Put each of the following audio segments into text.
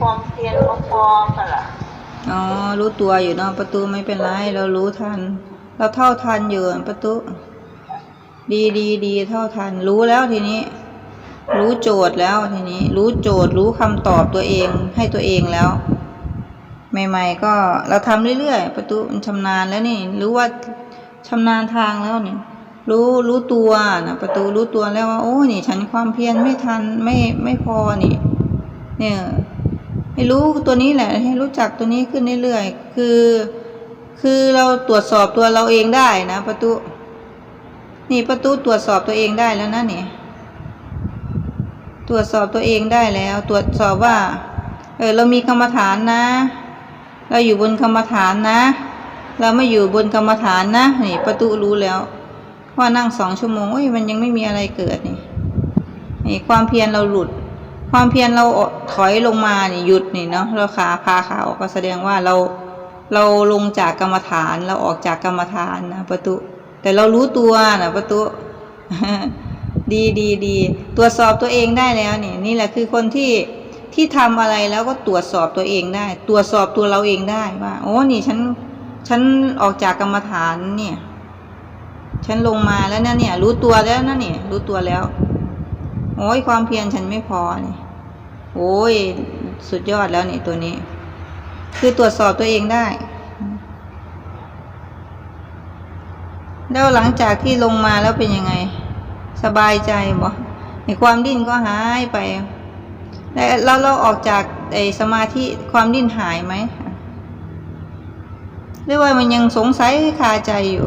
ความเพียรบ่พอกันล่ะอ๋อ รู้ตัวอยู่เนาะประตูไม่เป็นไร เรารู้ทัน เราเท่าทันอยู่ประตู ดีดีดีเท่าทัน รู้แล้วทีนี้ รู้โจทย์แล้วทีนี้ รู้โจทย์ รู้คำตอบตัวเอง ให้ตัวเองแล้ว ใหม่ ๆ ก็เราทำเรื่อยๆประตูมันชำนาญแล้วนี่ รู้ว่าชำนาญทางแล้วนี่รู้รู้ตัวนะประตูรู้ตัวแล้วว่าโอ้นี่ ฉันความเพียรไม่ทันไม่ไม่พอนี่ เนี่ย ให้รู้ตัวนี้แหละ ให้รู้จักตัวนี้ขึ้นเรื่อยๆ คือ คือเราตรวจสอบตัวเราเองได้นะประตู นี่ประตูตรวจสอบตัวเองได้แล้วนะนี่ตรวจสอบตัวเองได้แล้ว ตรวจสอบว่า เออเรามีกรรมฐานนะ เราอยู่บนกรรมฐานนะ เราไม่อยู่บนกรรมฐานนะนี่ประตูรู้แล้ว ว่านั่งสองชั่วโมงโอ้ยมันยังไม่มีอะไรเกิดนี่นี่ความเพียรเราหลุด ความเพียรเราถอยลงมาเนี่ยหยุดนี่เนาะเราขาพาขาออกก็แสดงว่าเราเราลงจากกรรมฐานเราออกจากกรรมฐานนะประตูแต่เรารู้ตัวนะประตูดีดีดีตรวจสอบตัวเองได้แล้วนี่นี่แหละคือคนที่ที่ทำอะไรแล้วก็ตรวจสอบตัวเองได้ ตรวจสอบตัวเราเองได้ว่าโอ้นี่ฉันฉันออกจากกรรมฐานเนี่ย ฉันลงมาแล้วนะเนี่ย รู้ตัวแล้วนะเนี่ย รู้ตัวแล้วโอ้ยความเพียรฉันไม่พอนี่ โอ้ย สุดยอดแล้วนี่ตัวนี้ คือตรวจสอบตัวเองได้ แล้วหลังจากที่ลงมาแล้วเป็นยังไง สบายใจบ่ในความดิ้นก็หายไป แล้วเราออกจากไอสมาธิความดิ้นหายไหมหรือว่ามันยังสงสัยคาใจอยู่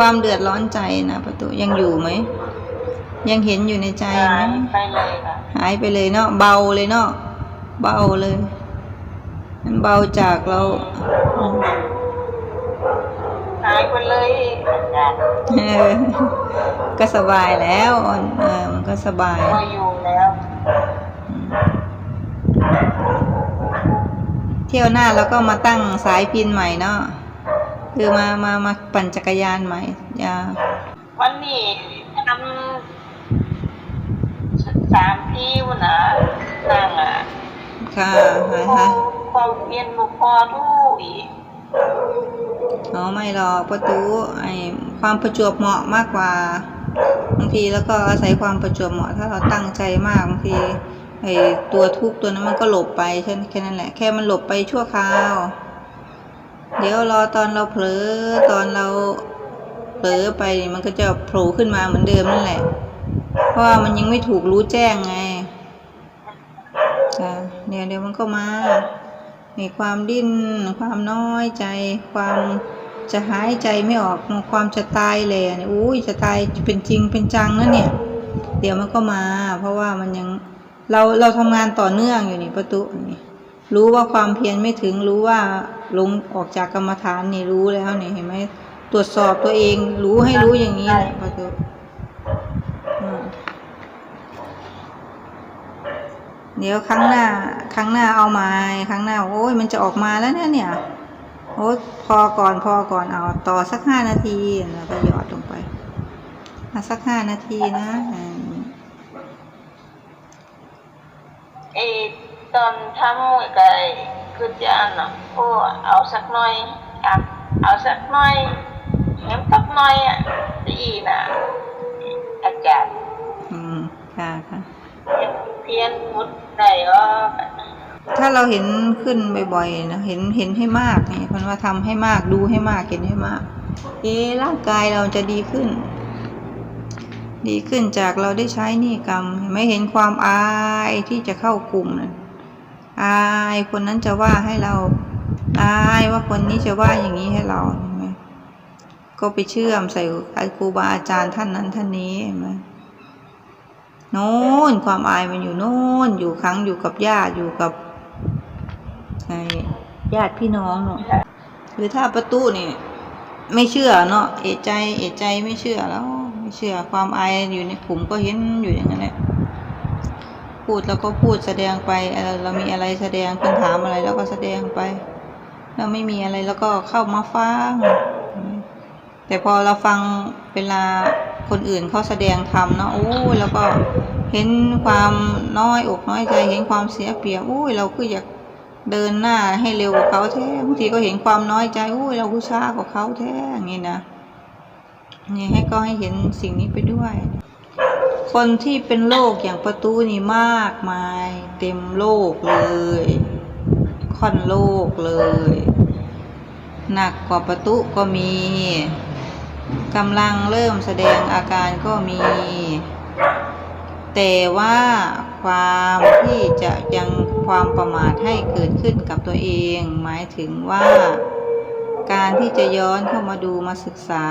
ความเดือดร้อนใจนะประตูยังอยู่ไหม ยังเห็นอยู่ในใจไหมหายไปเลยค่ะหายไปเลยเนาะเบาเลยเนาะเบาเลยมันเบาจากเราอืมหายไปเลยอาจารย์เออก็สบายแล้วอ่อนเออมันก็สบายมาอยู่แล้วเที่ยวหน้าแล้วก็มาตั้งสายพินใหม่เนาะ คือมามามาปั่นจักรยานใหม่อย่าวันนี้ทำสามที่วันนะนั่งอะค่ะหายพอหายความเพียรบ่พอทุกอีกอ๋อไม่หรอกประตูไอความประจวบเหมาะมากกว่าบางทีแล้วก็อาศัยความประจวบเหมาะถ้าเราตั้งใจมากบางทีไอตัวทุกข์ตัวนั้นมันก็หลบไปแค่แค่นั้นแหละ แค่มันหลบไปชั่วคราว เดี๋ยวรอตอนเราเผลอตอนเราเผลอไปมันก็จะโผล่ขึ้นมาเหมือนเดิมนั่นแหละ เพราะว่ามันยังไม่ถูกรู้แจ้งไงจ้ะเดี๋ยวเดี๋ยวมันก็มามีความดิ้น ความน้อยใจ ความจะหายใจไม่ออก ความจะตายเลยเนี่ยอุ้ยจะตายเป็นจริงเป็นจังนะเนี่ย เดี๋ยวมันก็มา เพราะว่ามันยังเราเราทำงานต่อเนื่องอยู่นี่ประตูนี่รู้ว่าความเพียรไม่ถึงรู้ว่า ลงออกจากกรรมฐานนี่รู้แล้วนี่เห็นไหมตรวจสอบตัวเองรู้ให้รู้อย่างนี้แหละประตูอืมเดี๋ยวครั้งหน้า ครั้งหน้าเอามาครั้งหน้า โอ้ยมันจะออกมาแล้วเนี่ยเนี่ยโอ้ยพอก่อนพอก่อนเอา ต่อสักห้านาทีแล้วก็หยอดลงไปอะสักห้านาทีนะอ่าไอ้ตอนทำไก่คือจะอันน่ะ โอ้เอาสักหน่อยอะเอาสักหน่อยแหมสักหน่อยอะดีนะอาจารย์อืมค่ะค่ะเพียนมุดได้ก็ถ้าเราเห็นขึ้นบ่อยๆนะเห็นเห็นให้มากนี่คนว่าทำให้มากดูให้มากเห็นให้มาก เอะร่างกายเราจะดีขึ้น ดีขึ้นจากเราได้ใช้นี่กรรมเห็นไหม่เห็นความอายที่จะเข้ากลุ่มนะอายคนนั้นจะว่าให้เรา อายว่าคนนี้จะว่าอย่างนี้ให้เราเห็นไหมก็ไปเชื่อมใส่ครูบาอาจารย์ท่านนั้นท่านนี้เห็นไหมโน่นความอายมันอยู่โน่นอยู่ครั้งอยู่กับญาติอยู่กับไอ้ญาติพี่น้องเนาะหรือถ้าประตูนี่ไม่เชื่อเนาะเอะใจเอะใจไม่เชื่อแล้ว ไม่เชื่อความอายอยู่ในผมก็เห็นอยู่อย่างนั้นแหละพูดแล้วก็พูดแสดงไปเอ่อเรามีอะไรแสดงคนถามอะไรแล้วก็แสดงไป เราไม่มีอะไรแล้วก็เข้ามาฟัง แต่พอเราฟังเวลาคนอื่นเขาแสดงธรรมเนาะโอ้ยแล้วก็เห็นความน้อยอกน้อยใจเห็นความเสียเปรียบโอ้ยเราคืออยากเดินหน้าให้เร็วกว่าเขาแท้บางทีก็เห็นความน้อยใจโอ้ยเราคือช้ากว่าเขาแท้อย่างนี้นะนี่ให้ก็ให้เห็นสิ่งนี้ไปด้วย คนที่เป็นโรคอย่างประตูนี่มากมาย เต็มโลกเลย ค่อนโลกเลย หนักกว่าประตูก็มีกำลังเริ่มแสดงอาการก็มี แต่ว่าความที่จะยังความประมาทให้เกิดขึ้นกับตัวเอง หมายถึงว่า การที่จะย้อนเข้ามาดูมาศึกษา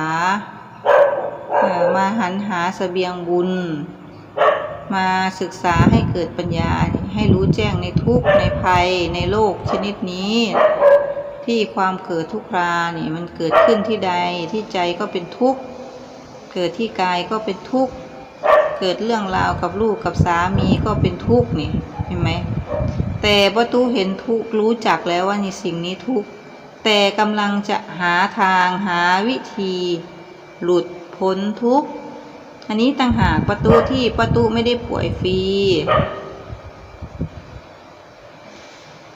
มาหันหาเสบียงบุญ มาศึกษาให้เกิดปัญญาให้รู้แจ้งในทุกข์ในภัยในโลกชนิดนี้ ที่ความเกิดทุกครานี่มันเกิดขึ้นที่ใดที่ใจก็เป็นทุกข์เกิดที่กายก็เป็นทุกข์เกิดเรื่องราวกับลูกกับสามีก็เป็นทุกข์นี่เห็นไหมแต่ประตูเห็นทุกข์รู้จักแล้วว่านี่สิ่งนี้ทุกข์แต่กำลังจะหาทางหาวิธี หลุดพ้นทุกข์อันนี้ต่างหากประตูที่ประตูไม่ได้ป่วยฟรี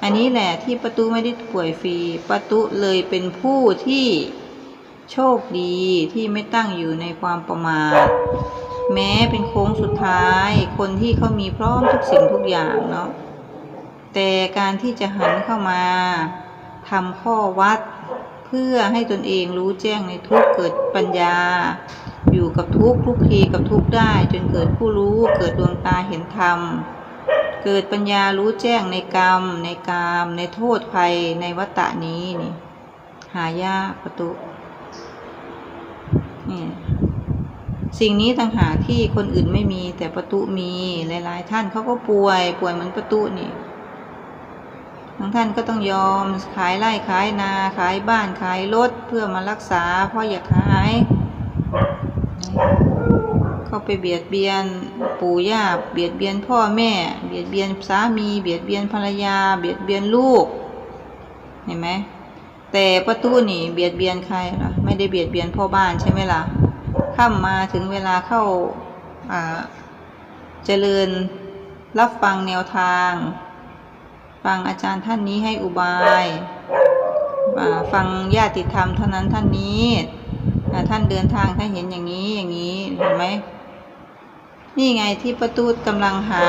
อันนี้แหละที่ประตูไม่ได้ป่วยฟรีประตูเลยเป็นผู้ที่โชคดีที่ไม่ตั้งอยู่ในความประมาทแม้เป็นโค้งสุดท้าย คนที่เขามีพร้อมทุกสิ่งทุกอย่างเนาะแต่การที่จะหันเข้ามาทำข้อวัด เพื่อให้ตนเองรู้แจ้งในทุกเกิดปัญญา อยู่กับทุกข์คลุกคลีกับทุกได้ จนเกิดผู้รู้เกิดดวงตาเห็นธรรม เกิดปัญญารู้แจ้งในกรรม ในกาม ในโทษภัยในวัฏฏะนี้นี่ หายากประตุนี่สิ่งนี้ต่างหากที่คนอื่นไม่มีแต่ประตุมีหลาย ๆ ท่านเขาก็ป่วย ป่วยเหมือนประตุนี่บางท่านก็ต้องยอมขายไร่ขายนาขายบ้านขายรถเพื่อมารักษาเพราะอยากหาย เขาไปเบียดเบียนปู่ย่าเบียดเบียนพ่อแม่ เบียดเบียนสามี เบียดเบียนภรรยา เบียดเบียนลูก เห็นไหมแต่ประตูนี่เบียดเบียนใครล่ะไม่ได้เบียดเบียนพ่อบ้านใช่ไหมล่ะข้ามมาถึงเวลาเข้าเจริญรับฟังแนวทาง ฟังอาจารย์ท่านนี้ให้อุบายาฟังญาติธรรมเท่านั้นท่านนี้ ท่านเดินทางท่าเห็นอย่างนี้อย่างนี้เห็นไหม นี่ไงที่ประตูกำลังหา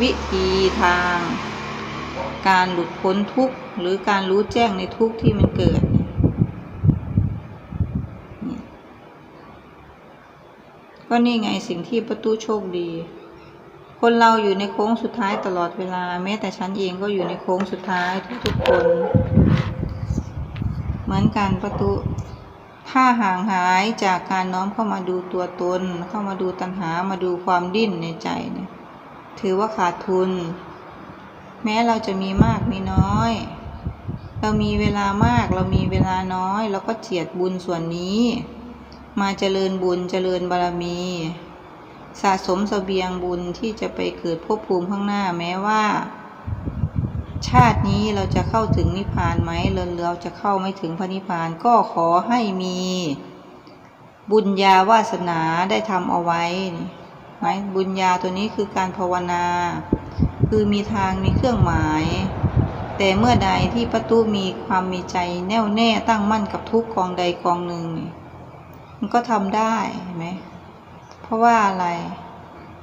วิธีทาง การหลุดพ้นทุกข์หรือการรู้แจ้งในทุกข์ที่มันเกิดนี่ก็นี่ไงสิ่งที่ประตูโชคดี คนเราอยู่ในโค้งสุดท้ายตลอดเวลา แม้แต่ฉันเองก็อยู่ในโค้งสุดท้ายทุกๆคน เหมือนกันประตู ถ้าห่างหายจากการน้อมเข้ามาดูตัวตน เข้ามาดูตัณหามาดูความดิ้นในใจเนี่ยถือว่าขาดทุน แม้เราจะมีมากมีน้อย เรามีเวลามากเรามีเวลาน้อย เราก็เจียดบุญส่วนนี้ มาเจริญบุญเจริญบารมี สะสมเสบียงบุญที่จะไปเกิดภพภูมิข้างหน้าแม้ว่า ชาตินี้เราจะเข้าถึงนิพพานไหมเราเราจะเข้าไม่ถึงพระนิพพานก็ขอให้มี บุญญาวาสนาได้ทำเอาไว้ไหมบุญญาตัวนี้คือการภาวนา คือมีทางมีเครื่องหมาย แต่เมื่อใดที่ประตูมีความมีใจแน่วแน่ตั้งมั่นกับทุกกองใดกองหนึ่ง มันก็ทำได้เห็นไหมเพราะว่าอะไร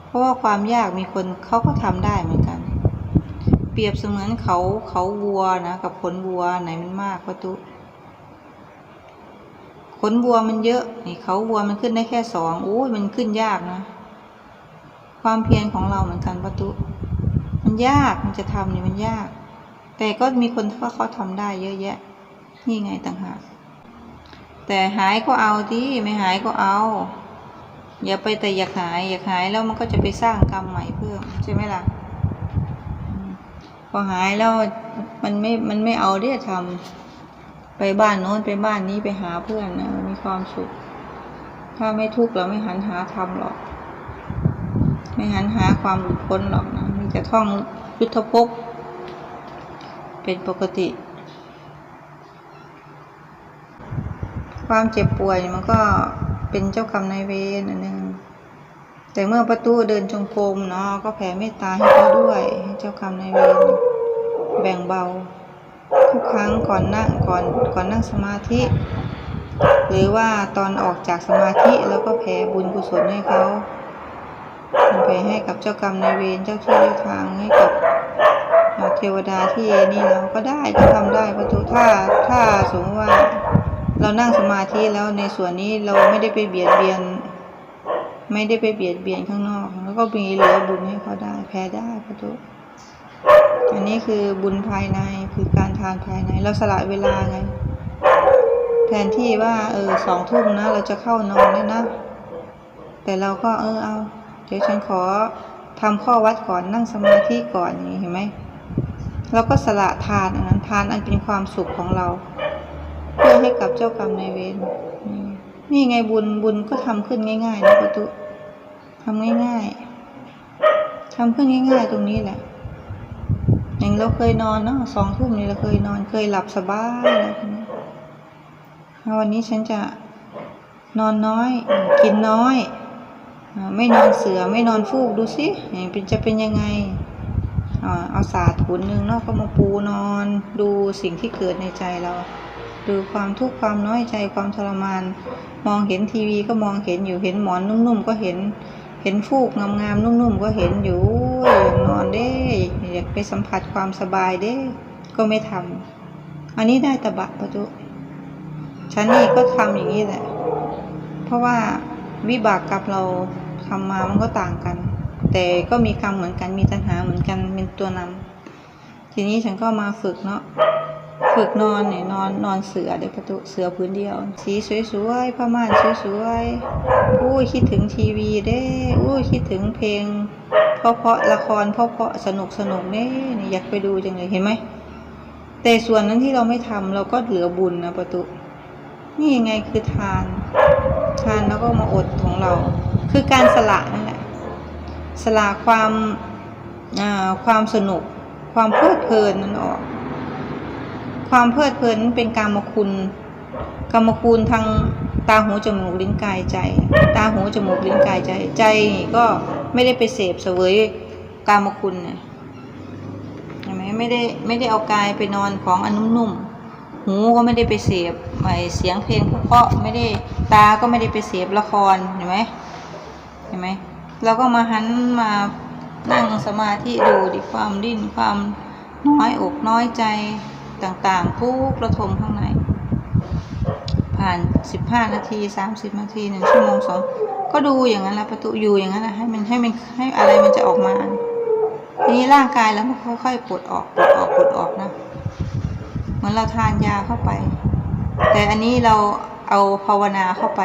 เพราะว่าความยากมีคนเขาก็ทำได้เหมือนกัน รียบเสมือนเขาเขาวัวนะกับขนวัวไหนมันมากประตูขนวัวมันเยอะนี่เขาวัวมันขึ้นได้แค่สองโอ้ยมันขึ้นยากนะ ความเพียรของเราเหมือนกันประตูมันยากมันจะทำนี่มันยาก แต่ก็มีคนที่เขาทำได้เยอะแยะ นี่ไงต่างหากแต่หายก็เอาที่ไม่หายก็เอา อย่าไปแต่อยากหายอยากหายแล้วมันก็จะไปสร้างกรรมใหม่เพิ่มใช่ไหมล่ะ พอหายแล้วมันไม่ มันไม่เอาที่จะทำไปบ้านโน้นไปบ้านนี้ไปหาเพื่อนนะมีความสุข ถ้าไม่ทุกข์เราไม่หันหาทำหรอก ไม่หันหาความหลุดพ้นหรอกนะมีแต่ท่องยุทธภพเป็นปกติ ความเจ็บป่วยมันก็เป็นเจ้ากรรมนายเวรอันหนึ่ง แต่เมื่อประตูเดินจงกรมเนาะก็แผ่เมตตาให้เขาด้วยให้เจ้ากรรมนายเวรแบ่งเบา ทุกครั้งก่อนนั่งก่อนก่อนนั่งสมาธิ หรือว่าตอนออกจากสมาธิแล้วก็แผ่บุญกุศลให้เขาแผ่ให้กับเจ้ากรรมนายเวรเจ้าที่เจ้าทางให้กับเทวดาที่นี่เราก็ได้ก็ทำได้ประตูถ้าถ้าสมมติว่า เรานั่งสมาธิแล้วในส่วนนี้เราไม่ได้ไปเบียดเบียน ไม่ได้ไปเบียดเบียนข้างนอก แล้วก็มีเหลือบุญให้เขาได้ แพ้ได้ประตูอันนี้คือบุญภายในคือการทานภายใน เราสละเวลาไง แทนที่ว่า เออสองทุ่มนะ เราจะเข้านอนแล้วนะ แต่เราก็เออเอา เดี๋ยวฉันขอทำข้อวัดก่อนนั่งสมาธิก่อนอย่างนี้เห็นไหมเราก็สละทานอันนั้นทานอันเป็นความสุขของเรา เพื่อให้กับเจ้ากรรมนายเวร นี่ไงบุญบุญก็ทำขึ้นง่ายๆนะประตุทำง่ายๆทำขึ้นง่ายๆตรงนี้แหละ อย่างเราเคยนอนเนาะสองทุ่มนี่เราเคยนอนเคยหลับสบายแล้วทีนี้วันนี้ฉันจะนอนน้อย กินน้อยอไม่นอนเสือไม่นอนฟูกดูสิเป็นจะเป็นยังไงเอาศาสตร์ขุนหนึ่งเนาะก็มาปูนอน ดูสิ่งที่เกิดในใจเรา ดูความทุกข์ความน้อยใจความทรมาน มองเห็นทีวีก็มองเห็นอยู่เห็นหมอนนุ่มๆก็เห็น เห็นฟูกงามๆนุ่มๆก็เห็นอยู่อยากนอนเด้อยากไปสัมผัสความสบายเด้ก็ไม่ทำอันนี้ได้ตะบะประจุฉันนี่ก็ทำอย่างนี้แหละ เพราะว่าวิบากกับเราทำมามันก็ต่างกัน แต่ก็มีกรรมเหมือนกันมีตัณหาเหมือนกันเป็นตัวนำทีนี้ฉันก็มาฝึกเนาะ ฝึกนอนเนี่ยนอนนอนเสือเดี๋ยวประตูเสือพื้นเดียว สีสวยๆผ้าม่านสวยๆอู้ยคิดถึงทีวีเด้อู้ยคิดถึงเพลง เพราะเพราะๆละครเพราะเพราะๆสนุกสนุกเด้นี่อยากไปดูจังเลยเห็นไหมแต่ส่วนนั้นที่เราไม่ทำเราก็เหลือบุญนะประตูนี่ยังไงคือทาน ทานแล้วก็มาอดของเรา คือการสละนั่นแหละสละความอ่าความสนุก ความเพลิดเพลินนั้นออก ความเพลิดเพลินเป็นกามคุณกามคุณทางตาหูจมูกลิ้นกายใจ ตาหูจมูกลิ้นกายใจ ใจก็ไม่ได้ไปเสพเสวยกามคุณเนี่ยเห็นไหมไม่ได้ไม่ได้เอากายไปนอนของอนนุ่มๆหูก็ไม่ได้ไปเสพไอเสียงเพลงเพราะไม่ได้ตาก็ไม่ได้ไปเสพละครเห็นไหมเห็นไหมเราก็มาหันมานั่งสมาธิดูดิความดิ้นความน้อยอกน้อยใจ ต่างๆ ทุกระทมข้างใน ผ่านสิบห้านาทีสามสิบนาทีหนึ่งชั่วโมงสองก็ดูอย่างนั้นละประตูอยู่อย่างนั้นนะให้มันให้มันให้อะไรมันจะออกมาทีนี้ร่างกายแล้วมันค่อยๆปลดออกปลดออกปลดออกนะเหมือนเราทานยาเข้าไป แต่อันนี้เราเอาภาวนาเข้าไป